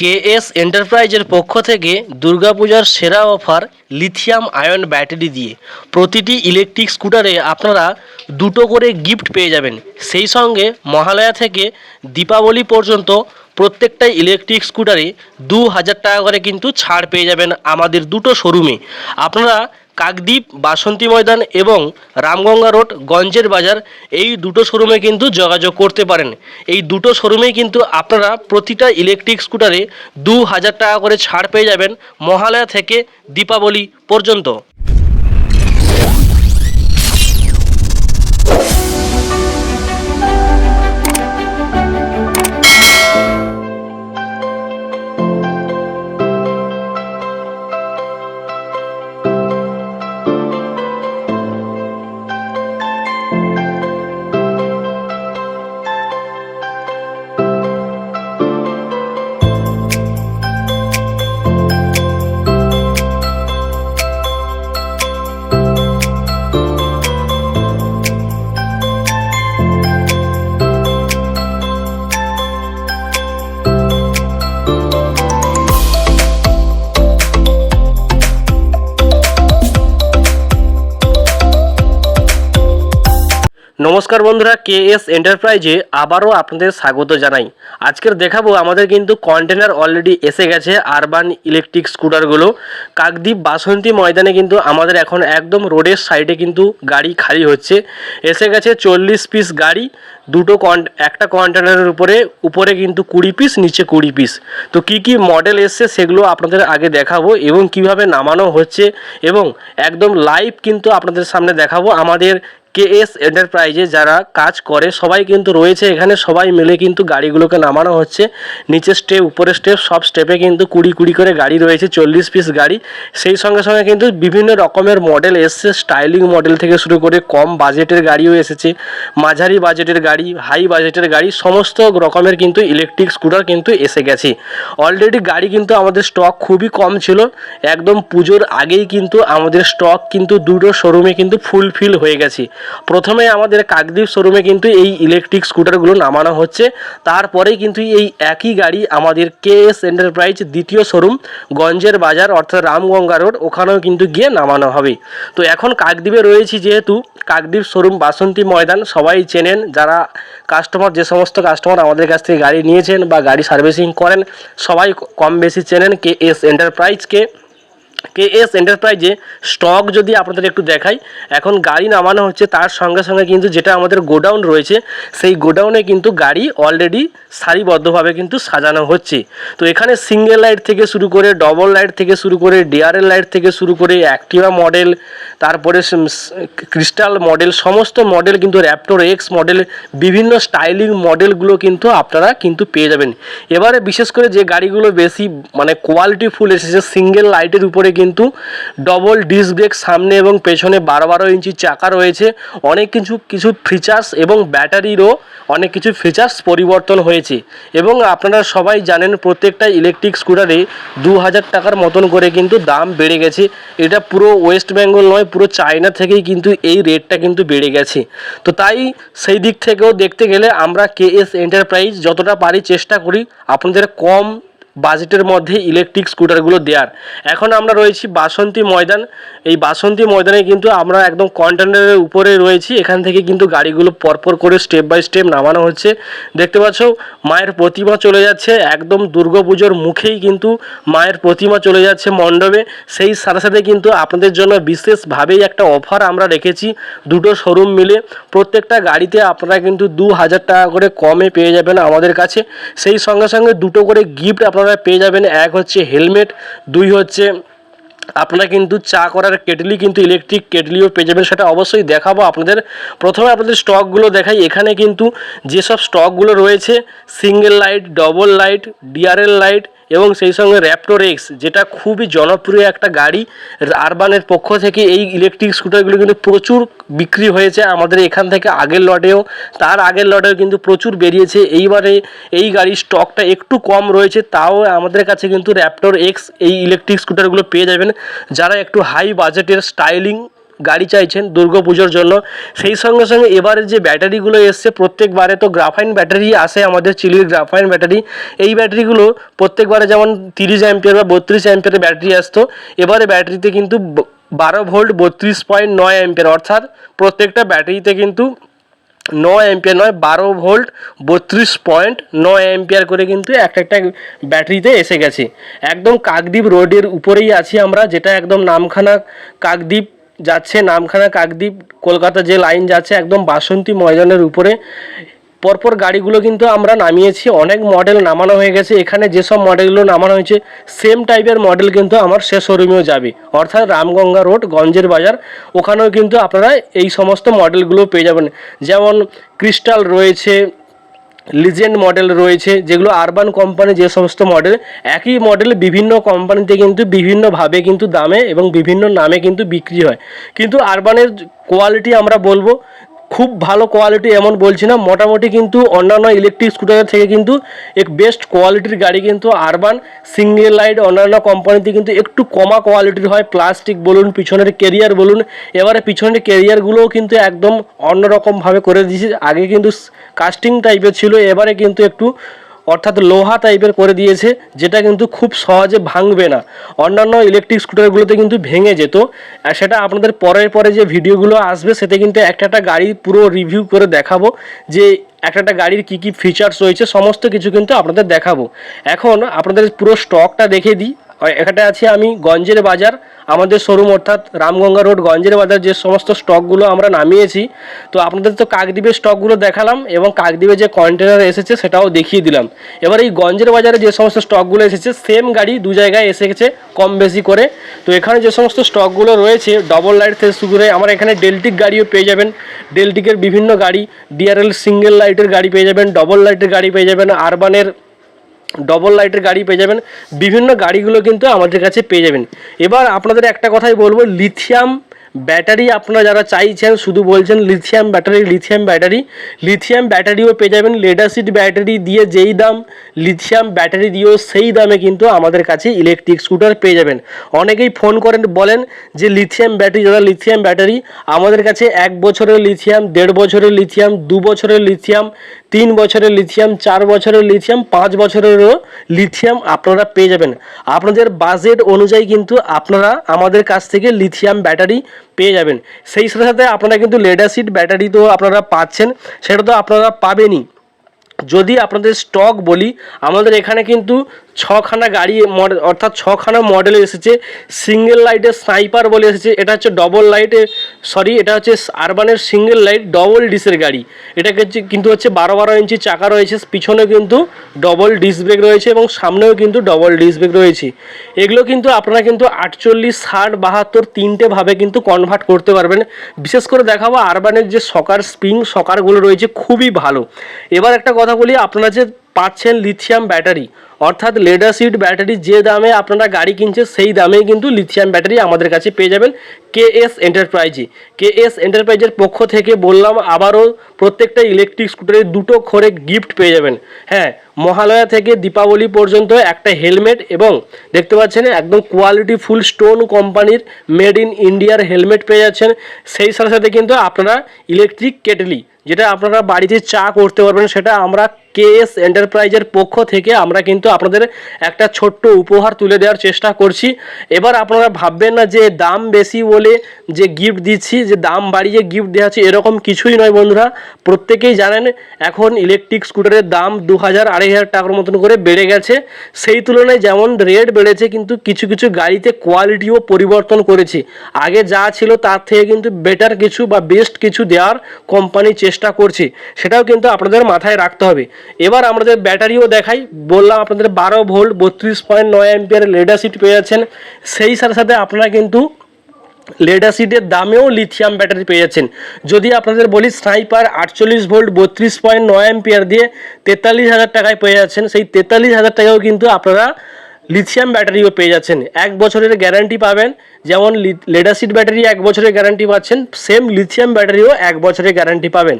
KS এন্টারপ্রাইজের পক্ষ থেকে দুর্গাপূজার সেরা অফার লিথিয়াম আয়ন ব্যাটারি দিয়ে প্রতিটি ইলেকট্রিক স্কুটারে আপনারা দুটো করে গিফট পেয়ে যাবেন। সেই সঙ্গে মহালয়া থেকে দীপাবলি পর্যন্ত প্রত্যেকটা ইলেকট্রিক স্কুটারে দু হাজার টাকা করে কিন্তু ছাড় পেয়ে যাবেন আমাদের দুটো শোরুমে। আপনারা কাকদ্বীপ, বাসন্তী ময়দান এবং রামগঙ্গা রোড, গঞ্জের বাজার এই দুটো শোরুমে কিন্তু যোগাযোগ করতে পারেন। এই দুটো শোরুমেই কিন্তু আপনারা প্রতিটা ইলেকট্রিক স্কুটারে দু হাজার টাকা করে ছাড় পেয়ে যাবেন মহালয়া থেকে দীপাবলি পর্যন্ত। নমস্কার বন্ধুরা কে এস এন্টারপ্রাইজে আবারও আপনাদের স্বাগত জানাই। আজকের দেখাবো আমাদের কিন্তু কন্টেনার অলরেডি এসে গেছে আরবান ইলেকট্রিক স্কুটারগুলো কাকদ্বীপ বাসন্তী ময়দানে কিন্তু আমাদের এখন একদম রোডের সাইডে কিন্তু গাড়ি খালি হচ্ছে। এসে গেছে চল্লিশ পিস গাড়ি, দুটো একটা কন্টেনারের উপরে উপরে কিন্তু কুড়ি পিস নিচে কুড়ি পিস তো কি কি মডেল এসছে সেগুলো আপনাদের আগে দেখাবো এবং কীভাবে নামানো হচ্ছে এবং একদম লাইভ কিন্তু আপনাদের সামনে দেখাবো। আমাদের কেএস এন্টারপ্রাইজে যারা কাজ করে, সবাই কিন্তু রয়েছে এখানে। সবাই মিলে কিন্তু গাড়িগুলোকে নামানো হচ্ছে। নিচে স্টেপ উপরে স্টেপ, সব স্টেপে কিন্তু কুড়ি কুড়ি করে গাড়ি রয়েছে, চল্লিশ পিস গাড়ি। সেই সঙ্গে সঙ্গে কিন্তু বিভিন্ন রকমের মডেল এসছে। স্টাইলিং মডেল থেকে শুরু করে কম বাজেটের গাড়িও এসেছে। মাঝারি বাজেটের গাড়ি হাই বাজেটের গাড়ি, সমস্ত রকমের কিন্তু ইলেকট্রিক স্কুটার কিন্তু এসে গেছে। অলরেডি গাড়ি কিন্তু আমাদের স্টক খুবই কম ছিল। একদম পুজোর আগেই কিন্তু আমাদের স্টক কিন্তু দুটো শোরুমে কিন্তু ফুলফিল হয়ে গেছে। প্রথমে আমাদের কাকদ্বীপ শোরুমে কিন্তু এই ইলেকট্রিক স্কুটারগুলো নামানো হচ্ছে। তারপরেই কিন্তু এই একই গাড়ি আমাদের কে এস এন্টারপ্রাইজ দ্বিতীয় শোরুম, গঞ্জের বাজার অর্থাৎ রামগঙ্গা রোড, ওখানেও কিন্তু গিয়ে নামানো হবে। তো এখন কাকদ্বীপে রয়েছি যেহেতু, কাকদ্বীপ শোরুম বাসন্তী ময়দান, সবাই চেনেন, যারা কাস্টমার যে সমস্ত কাস্টমার আমাদের কাছ থেকে গাড়ি নিয়েছেন বা গাড়ি সার্ভিসিং করেন, সবাই কম বেশি চেনেন কে এস এন্টারপ্রাইজকে কে এস এন্টারপ্রাইজে স্টক যদি আপনাদের একটু দেখাই, এখন গাড়ি নামানো হচ্ছে, তার সঙ্গে সঙ্গে কিন্তু যেটা আমাদের গোডাউন রয়েছে, সেই গোডাউনে কিন্তু গাড়ি অলরেডি সারিবদ্ধভাবে কিন্তু সাজানো হচ্ছে। তো এখানে সিঙ্গেল লাইট থেকে শুরু করে ডবল লাইট থেকে শুরু করে ডিআরএল লাইট থেকে শুরু করে অ্যাক্টিভা মডেল তারপরে ক্রিস্টাল মডেল সমস্ত মডেল কিন্তু র্যাপটোর এক্স মডেল বিভিন্ন স্টাইলিং মডেলগুলো কিন্তু আপনারা কিন্তু পেয়ে যাবেন। এবারে বিশেষ করে যে গাড়িগুলো বেশি মানে কোয়ালিটি ফুল এসেছে সিঙ্গেল লাইটের উপরে কিন্তু ডবল ডিস্ক ব্রেক সামনে এবং পেছনে বারো বারো ইঞ্চি চাকা রয়েছে। অনেক কিছু কিছু ফিচার্স এবং ব্যাটারিরও অনেক কিছু ফিচার্স পরিবর্তন হয়েছে। এবং আপনারা সবাই জানেন প্রত্যেকটা ইলেকট্রিক স্কুটারে দু হাজার টাকার মতন করে কিন্তু দাম বেড়ে গেছে। এটা পুরো ওয়েস্ট বেঙ্গল নয়, পুরো চায়না থেকেই কিন্তু এই রেটটা কিন্তু বেড়ে গেছে। তো তাই সেই দিক থেকেও দেখতে গেলে আমরা কে এস এন্টারপ্রাইজ যতটা পারি চেষ্টা করি আপনাদের কম বাজেটের মধ্যে ইলেকট্রিক স্কুটারগুলো দেওয়ার এখন আমরা রয়েছি বাসন্তী ময়দান। এই বাসন্তী ময়দানে কিন্তু আমরা একদম কন্টেনারের উপরে রয়েছি। এখান থেকে কিন্তু গাড়িগুলো পরপর করে স্টেপ বাই স্টেপ নামানো হচ্ছে। দেখতে পাচ্ছ, মায়ের প্রতিমা চলে যাচ্ছে। একদম দুর্গাপুজোর মুখেই কিন্তু মায়ের প্রতিমা চলে যাচ্ছে মণ্ডপে। সেই সাথে সাথে কিন্তু আপনাদের জন্য বিশেষভাবেই একটা অফার আমরা রেখেছি। দুটো শোরুম মিলে। প্রত্যেকটা গাড়িতে আপনারা কিন্তু দু হাজার টাকা করে কমে পেয়ে যাবেন আমাদের কাছে। সেই সঙ্গে সঙ্গে দুটো করে গিফট আপনারা পেয়ে যাবেন, এক হচ্ছে হেলমেট, দুই হচ্ছে আপনারা কিন্তু চা করার কেটলি কিন্তু ইলেকট্রিক কেটলিও পেয়ে যাবেন, সেটা অবশ্যই দেখাবো আপনাদের। প্রথমে আপনাদের স্টকগুলো দেখাই, এখানে কিন্তু যেসব স্টকগুলো রয়েছে single light double light DRL light এবং সেই সঙ্গে র্যাপটোর এক্স যেটা খুবই জনপ্রিয় একটা গাড়ি। আরবানের পক্ষ থেকে এই ইলেকট্রিক স্কুটারগুলো কিন্তু প্রচুর বিক্রি হয়েছে আমাদের এখান থেকে আগের লটেও। তার আগের লটেও কিন্তু প্রচুর বেরিয়েছে। এইবারে এই গাড়ির স্টকটা একটু কম রয়েছে, তাও আমাদের কাছে কিন্তু র্যাপটোর এক্স এই ইলেকট্রিক স্কুটারগুলো পেয়ে যাবেন। যারা একটু হাই বাজেটের স্টাইলিং গাড়ি চাইছেন পুজোর জন্য। সেই সঙ্গে সঙ্গে এবারে যে ব্যাটারিগুলো এসছে, প্রত্যেকবারে তো গ্রাফাইন ব্যাটারি আসে আমাদের চিলির গ্রাফাইন ব্যাটারি এই ব্যাটারিগুলো প্রত্যেকবারে যেমন তিরিশ অ্যাম্পিয়ার বা বত্রিশ অ্যাম্পিয়ারের ব্যাটারি আসতো, এবারে ব্যাটারিতে কিন্তু বারো ভোল্ট বত্রিশ পয়েন্ট নয় অ্যাম্পিয়ার অর্থাৎ প্রত্যেকটা ব্যাটারিতে কিন্তু নয় অ্যাম্পিয়ার নয়, বারো ভোল্ট বত্রিশ পয়েন্ট নয় অ্যাম্পিয়ার করে কিন্তু একটা একটা ব্যাটারিতে এসে গেছে। একদম কাকদ্বীপ রোডের উপরেই আছি আমরা, যেটা একদম নামখানা কাকদ্বীপ যাচ্ছে নামখানা কাকদ্বীপ, কলকাতা যে লাইন যাচ্ছে একদম বাসন্তী ময়দানের উপরে। পরপর গাড়িগুলো কিন্তু আমরা নামিয়েছি, অনেক মডেল নামানো হয়ে গেছে। এখানে যেসব মডেলগুলো নামানো হয়েছে সেম টাইপের মডেল কিন্তু আমার সে শোরুমেও যাবে। অর্থাৎ রামগঙ্গা রোড গঞ্জের বাজার, ওখানেও কিন্তু আপনারা এই সমস্ত মডেলগুলো পেয়ে যাবেন। যেমন ক্রিস্টাল রয়েছে লিজেন্ড মডেল রয়েছে, যেগুলো আরবান কোম্পানি যে সমস্ত মডেল একই মডেল বিভিন্ন কোম্পানিতে কিন্তু বিভিন্নভাবে কিন্তু দামে এবং বিভিন্ন নামে কিন্তু বিক্রি হয়। কিন্তু আরবানের কোয়ালিটি আমরা বলব খুব ভালো কোয়ালিটি এমন বলছি না, মোটামুটি কিন্তু অন্যান্য ইলেকট্রিক স্কুটারের থেকে কিন্তু এক বেস্ট কোয়ালিটির গাড়ি কিন্তু আরবান সিঙ্গেল লাইট অন্যান্য কোম্পানিতে কিন্তু একটু কমা কোয়ালিটির হয় প্লাস্টিক বলুন, পিছনের কেরিয়ার বলুন, এবারে পিছনের কেরিয়ারগুলোও কিন্তু একদম অন্যরকমভাবে করে দিয়েছি, আগে কিন্তু কাস্টিং টাইপের ছিল, এবারে কিন্তু একটু অর্থাৎ লোহা টাইপের করে দিয়েছে, যেটা কিন্তু খুব সহজে ভাঙবে না। অন্যান্য ইলেকট্রিক স্কুটারগুলোতে কিন্তু ভেঙে যেত। আর সেটা আপনাদের পরের পরে যে ভিডিওগুলো আসবে, সেতে কিন্তু একটা একটা গাড়ি পুরো রিভিউ করে দেখাবো যে একটা একটা গাড়ির কী কী ফিচার্স রয়েছে, সমস্ত কিছু কিন্তু আপনাদের দেখাবো। এখন আপনাদের পুরো স্টকটা দেখে দিই। এখানে আছি আমি, গঞ্জের বাজার, আমাদের শোরুম অর্থাৎ রামগঙ্গা রোড গঞ্জের বাজার যে সমস্ত স্টকগুলো আমরা নামিয়েছি। তো আপনাদের তো কাকদ্বীপের স্টকগুলো দেখালাম এবং কাকদ্বীপে যে কন্টেনার এসেছে সেটাও দেখিয়ে দিলাম। এবার এই গঞ্জের বাজারে যে সমস্ত স্টকগুলো এসেছে সেম গাড়ি দু জায়গায় এসে গেছে কম বেশি করে। তো এখানে যে সমস্ত স্টকগুলো রয়েছে ডবল লাইট থেকে শুরু করে আমার এখানে ডেলটিক গাড়িও পেয়ে যাবেন। ডেলটিকের বিভিন্ন গাড়ি ডিআরএল সিঙ্গেল লাইটের গাড়ি পেয়ে যাবেন ডবল লাইটের গাড়ি পেয়ে যাবেন আরবানের ডবল লাইটের গাড়ি পেয়ে যাবেন। বিভিন্ন গাড়িগুলো কিন্তু আমাদের কাছে পেয়ে যাবেন। এবার আপনাদের একটা কথাই বলব লিথিয়াম ব্যাটারি আপনারা যারা চাইছেন, শুধু বলছেন lithium battery lithium battery lithium ব্যাটারিও পেয়ে যাবেন লেডাসিড ব্যাটারি দিয়ে যেই দাম লিথিয়াম ব্যাটারি দিয়েও সেই দামে কিন্তু আমাদের কাছে ইলেকট্রিক স্কুটার পেয়ে যাবেন। অনেকেই ফোন করেন, বলেন যে লিথিয়াম ব্যাটারি যারা লিথিয়াম ব্যাটারি আমাদের কাছে এক বছরের লিথিয়াম দেড় বছরের লিথিয়াম দু বছরের লিথিয়াম তিন বছরের লিথিয়াম চার বছরের লিথিয়াম পাঁচ বছরেরও লিথিয়াম আপনারা পেয়ে যাবেন। আপনাদের বাজেট অনুযায়ী কিন্তু আপনারা আমাদের কাছ থেকে লিথিয়াম ব্যাটারি পেয়ে যাবেন। সেই সাথে সাথে আপনারা কিন্তু লেডার সিট ব্যাটারি তো আপনারা পাচ্ছেন, সেটা তো আপনারা পাবেনই। যদি আপনাদের স্টক বলি, আমাদের এখানে কিন্তু ছখানা গাড়ি মডেল অর্থাৎ ছখানা মডেল এসেছে। সিঙ্গেল লাইটের স্নাইপার বলে এসেছে। এটা হচ্ছে ডবল লাইটের সরি এটা হচ্ছে আরবানের সিঙ্গেল লাইট ডবল ডিসের গাড়ি। এটা কিন্তু হচ্ছে বারো বারো ইঞ্চি চাকা রয়েছে। পিছনে কিন্তু ডবল ডিস্ক ব্রেক রয়েছে এবং সামনেও কিন্তু ডবল ডিস্ক ব্রেক রয়েছে। এগুলো কিন্তু আপনারা কিন্তু আটচল্লিশ, ষাট, বাহাত্তর তিনটে ভাবে কিন্তু কনভার্ট করতে পারবেন। বিশেষ করে দেখাবো আরবানের যে সকার স্প্রিং সকারগুলো রয়েছে, খুবই ভালো। এবার একটা কথা বলি আপনারা যে পাচ্ছেন লিথিয়াম ব্যাটারি অর্থাৎ লেডার লেডাসিড ব্যাটারি যে দামে আপনারা গাড়ি কিনছে সেই দামেই কিন্তু লিথিয়াম ব্যাটারি আমাদের কাছে পেয়ে যাবেন কে এস এন্টারপ্রাইজে কে এস এন্টারপ্রাইজের পক্ষ থেকে বললাম, আবারও প্রত্যেকটা ইলেকট্রিক স্কুটারে দুটো করে গিফট পেয়ে যাবেন। হ্যাঁ মহালয়া থেকে দীপাবলি পর্যন্ত একটা হেলমেট এবং দেখতে পাচ্ছেন, একদম কোয়ালিটি ফুল স্টোন কোম্পানির মেড ইন ইন্ডিয়ার হেলমেট পেয়ে যাচ্ছেন। সেই সাথে সাথে কিন্তু আপনারা ইলেকট্রিক কেটলি যেটা আপনারা বাড়িতে চা করতে পারবেন সেটা আমরা কেএস এন্টারপ্রাইজের পক্ষ থেকে আমরা কিন্তু আপনাদের একটা ছোট্ট উপহার তুলে দেওয়ার চেষ্টা করছি। এবার আপনারা ভাববেন না যে দাম বেশি বলে যে গিফট দিচ্ছি, যে দাম বাড়িয়ে গিফট দেওয়া হচ্ছে এরকম কিছুই নয় বন্ধুরা। প্রত্যেকেই জানেন এখন ইলেকট্রিক স্কুটারের দাম দু হাজার আড়াই হাজার টাকার মতন করে বেড়ে গেছে। সেই তুলনায় যেমন রেট বেড়েছে, কিন্তু কিছু কিছু গাড়িতে কোয়ালিটিও পরিবর্তন করেছে। আগে যা ছিল তার থেকে কিন্তু বেটার কিছু বা বেস্ট কিছু দেওয়ার কোম্পানি চেষ্টা করছে। সেটাও কিন্তু আপনাদের মাথায় রাখতে হবে। এবার আমরা যে ব্যাটারিও দেখাই, বললাম আপনাদের বারো ভোল্ট, বত্রিশ পয়েন্ট নয় অ্যাম্পিয়ার লেডাসিট পেয়ে যাচ্ছেন। সেই সাথে সাথে আপনারা কিন্তু লেডাসিডের দামেও লিথিয়াম ব্যাটারি পেয়ে যাচ্ছেন। যদি আপনাদের বলি স্নাইপার আটচল্লিশ ভোল্ট, বত্রিশ পয়েন্ট নয় অ্যাম্পিয়ার দিয়ে তেতাল্লিশ হাজার টাকায় পেয়ে যাচ্ছেন, সেই তেতাল্লিশ হাজার টাকাও কিন্তু আপনারা লিথিয়াম ব্যাটারিও পেয়ে যাচ্ছেন। এক বছরের গ্যারান্টি পাবেন। যেমন লেডাসিড ব্যাটারি এক বছরের গ্যারান্টি পাচ্ছেন সেম লিথিয়াম ব্যাটারিও এক বছরের গ্যারান্টি পাবেন।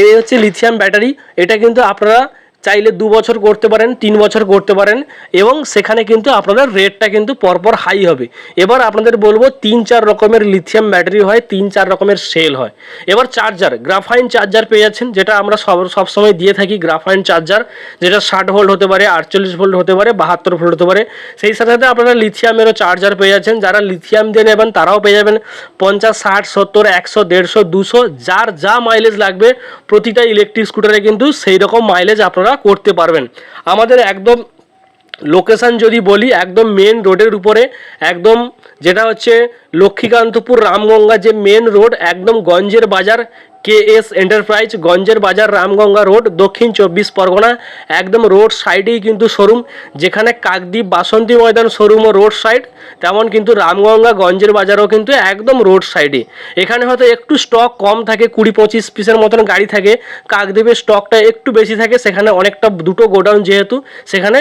এই হচ্ছে লিথিয়াম ব্যাটারি এটা কিন্তু আপনারা চাইলে দু বছর করতে পারেন, তিন বছর করতে পারেন এবং সেখানে কিন্তু আপনাদের রেটটা কিন্তু পরপর হাই হবে। এবার আপনাদের বলব তিন চার রকমের লিথিয়াম ব্যাটারি হয়, তিন চার রকমের সেল হয়। এবার চার্জার গ্রাফাইন চার্জার পেয়ে যাচ্ছেন, যেটা আমরা সব সবসময় দিয়ে থাকি গ্রাফাইন চার্জার যেটা ষাট ভোল্ট হতে পারে, আটচল্লিশ ভোল্ট হতে পারে, বাহাত্তর ভোল্ট হতে পারে। সেই সাথে সাথে আপনারা লিথিয়ামেরও চার্জার পেয়ে যাচ্ছেন, যারা লিথিয়াম দিয়ে নেবেন তারাও পেয়ে যাবেন পঞ্চাশ, ষাট, সত্তর, একশো, দেড়শো, দুশো, যার যা মাইলেজ লাগবে, প্রতিটা ইলেকট্রিক স্কুটারে কিন্তু সেই রকম মাইলেজ আপনারা করতে পারবেন। আমাদের একদম লোকেশান যদি বলি, একদম মেন রোডের উপরে, একদম যেটা হচ্ছে লক্ষ্মীকান্তপুর রামগঙ্গা যে মেন রোড একদম গঞ্জের বাজার কে এস এন্টারপ্রাইজ, গঞ্জের বাজার, রামগঙ্গা রোড, দক্ষিণ চব্বিশ পরগনা, একদম রোড সাইডেই কিন্তু শোরুম, যেখানে কাকদ্বীপ বাসন্তী ময়দান শোরুমও রোড সাইড, তেমন কিন্তু রামগঙ্গা, গঞ্জের বাজারও কিন্তু একদম রোড সাইডে। এখানে হয়তো একটু স্টক কম থাকে কুড়ি পঁচিশ পিসের মতন গাড়ি থাকে, কাকদ্বীপের স্টকটা একটু বেশি থাকে, সেখানে অনেকটা দুটো গোডাউন যেহেতু, সেখানে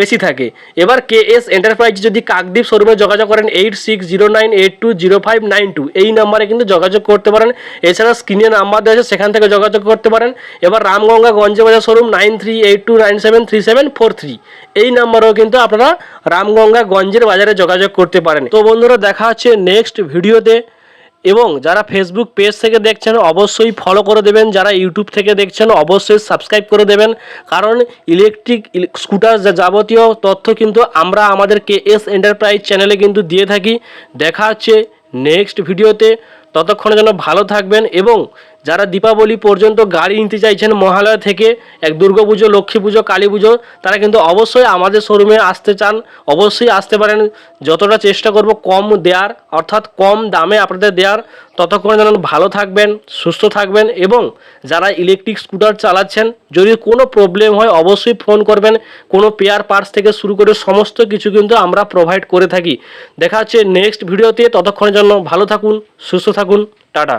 বেশি থাকে। এবার কে এস এন্টারপ্রাইজ যদি কাকদ্বীপ শোরুমে যোগাযোগ করেন eight six zero nine eight two zero five nine two এই নাম্বারে কিন্তু যোগাযোগ করতে পারেন। এছাড়া স্ক্রিনে নাম্বার দেওয়া আছে, সেখান থেকে যোগাযোগ করতে পারেন। এবার রামগঙ্গা গঞ্জে বাজার showroom nine three eight two nine seven three seven four three. এই নাম্বারেও কিন্তু আপনারা রামগঙ্গা গঞ্জের বাজারে যোগাযোগ করতে পারেন। তো বন্ধুরা, দেখা হচ্ছে নেক্সট ভিডিওতে। এবং যারা ফেসবুক পেজ থেকে দেখছেন, অবশ্যই ফলো করে দেবেন। যারা ইউটিউব থেকে দেখছেন, অবশ্যই সাবস্ক্রাইব করে দেবেন। কারণ ইলেকট্রিক স্কুটার যাবতীয় তথ্য কিন্তু আমরা আমাদের কে এস এন্টারপ্রাইজ চ্যানেলে কিন্তু দিয়ে থাকি। দেখা হচ্ছে নেক্সট ভিডিওতে। ততক্ষণের যেন ভালো থাকবেন এবং যারা দীপাবলি পর্যন্ত গাড়ি নিতে চাইছেন মহালয়া থেকে, এক দুর্গাপুজো লক্ষ্মী পুজো, কালী পুজো, তারা কিন্তু অবশ্যই আমাদের শোরুমে আসতে চান। অবশ্যই আসতে পারেন। যতটা চেষ্টা করব কম দেওয়ার, অর্থাৎ কম দামে আপনাদের দেওয়ার। ততক্ষণ যেন ভালো থাকবেন, সুস্থ থাকবেন এবং যারা ইলেকট্রিক স্কুটার চালাচ্ছেন, যদি কোনো প্রবলেম হয় অবশ্যই ফোন করবেন। কোনো পেয়ার পার্টস থেকে শুরু করে সমস্ত কিছু কিন্তু আমরা প্রোভাইড করে থাকি। দেখা হচ্ছে নেক্সট ভিডিওতে ততক্ষণের জন্য ভালো থাকুন, সুস্থ থাকুন। টাটা।